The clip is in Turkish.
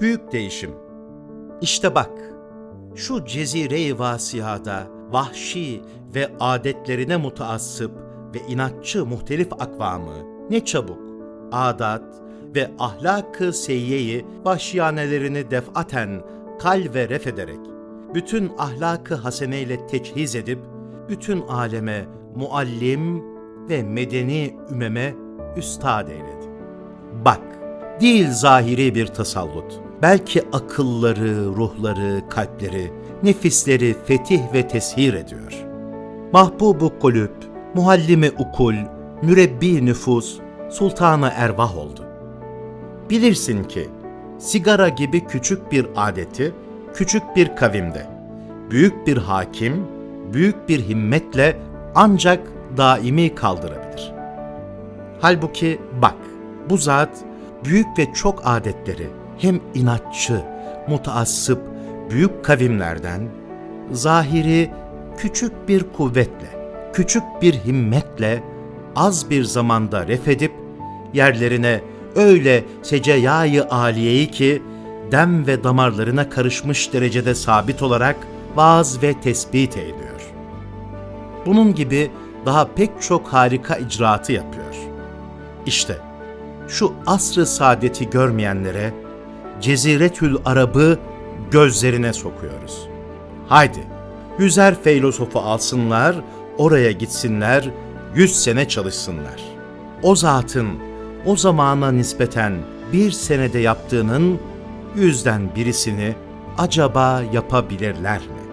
Büyük değişim. İşte bak, şu cezire-i vasihada vahşi ve adetlerine mutaassıp ve inatçı muhtelif akvamı ne çabuk adat ve ahlak-ı seyyeyi vahşiyanelerini defaten kal ve ref ederek bütün ahlak-ı haseneyle teçhiz edip bütün aleme muallim ve medeni ümeme üstad eyledi. Bak, değil zahiri bir tasallut. Belki akılları, ruhları, kalpleri, nefisleri fetih ve teshir ediyor. Mahbubu kulüp, muallimi ukul, mürebbi nüfus, sultanı ervah oldu. Bilirsin ki, sigara gibi küçük bir adeti, küçük bir kavimde, büyük bir hakim, büyük bir himmetle ancak daimi kaldırabilir. Halbuki bak, bu zat büyük ve çok adetleri hem inatçı, mutaassıp, büyük kavimlerden, zahiri küçük bir kuvvetle, küçük bir himmetle, az bir zamanda ref edip, yerlerine öyle seceyayı aliyeyi ki, dem ve damarlarına karışmış derecede sabit olarak vaaz ve tespit ediyor. Bunun gibi daha pek çok harika icraatı yapıyor. İşte şu asr-ı saadeti görmeyenlere Ceziretül Arab'ı gözlerine sokuyoruz. Haydi, yüzer filozofu alsınlar, oraya gitsinler, yüz sene çalışsınlar. O zatın o zamana nispeten bir senede yaptığının yüzden birisini acaba yapabilirler mi?